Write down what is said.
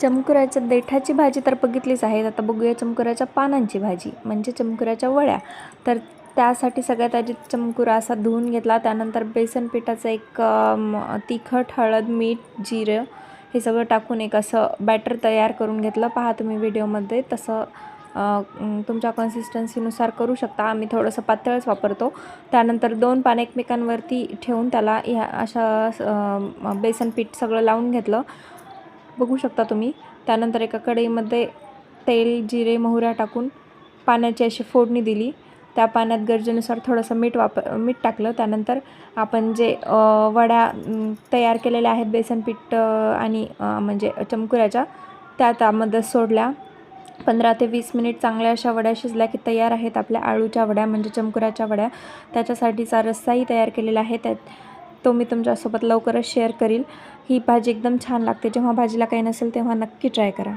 चमकुराच्या देठाची भाजी तर बघितलीच आहे. आता बघूया चमकुराच्या पानांची भाजी म्हणजे चमकुराच्या वड्या. तर त्यासाठी सगळ्यात आधी चमकुरा असा धुवून घेतला. त्यानंतर बेसन पिठाचं एक तिखट हळद मीठ जिरं हे सगळं टाकून एक असं बॅटर तयार करून घेतलं. पहा तुम्ही व्हिडिओमध्ये तसं तुमच्या कन्सिस्टन्सीनुसार करू शकता. आम्ही थोडंसं पातळच वापरतो. त्यानंतर दोन पान एकमेकांवरती ठेवून त्याला ह्या अशा बेसन पीठ सगळं लावून घेतलं. बघू शकता तुम्ही. त्यानंतर एका कढईमध्ये तेल जिरे मोहऱ्या टाकून पाण्याची अशी फोडणी दिली. त्या पाण्यात गरजेनुसार थोडंसं मीठ वाप मीठ टाकलं. त्यानंतर आपण जे वड्या तयार केलेल्या आहेत बेसन पीठ आणि म्हणजे चमकुऱ्याच्या त्या त्यामध्ये सोडल्या. पंधरा ते वीस मिनिट चांगल्या अशा वड्या शिजल्या की तयार आहेत आपल्या आळूच्या वड्या म्हणजे चमकुऱ्याच्या वड्या. त्याच्यासाठीचा रस्साही तयार केलेला आहे. त्यात तो मी तुमच्यासोबत लवकरच शेअर करील. ही भाजी एकदम छान लागते. जेव्हा भाजीला काही नसेल तेव्हा नक्की ट्राय करा.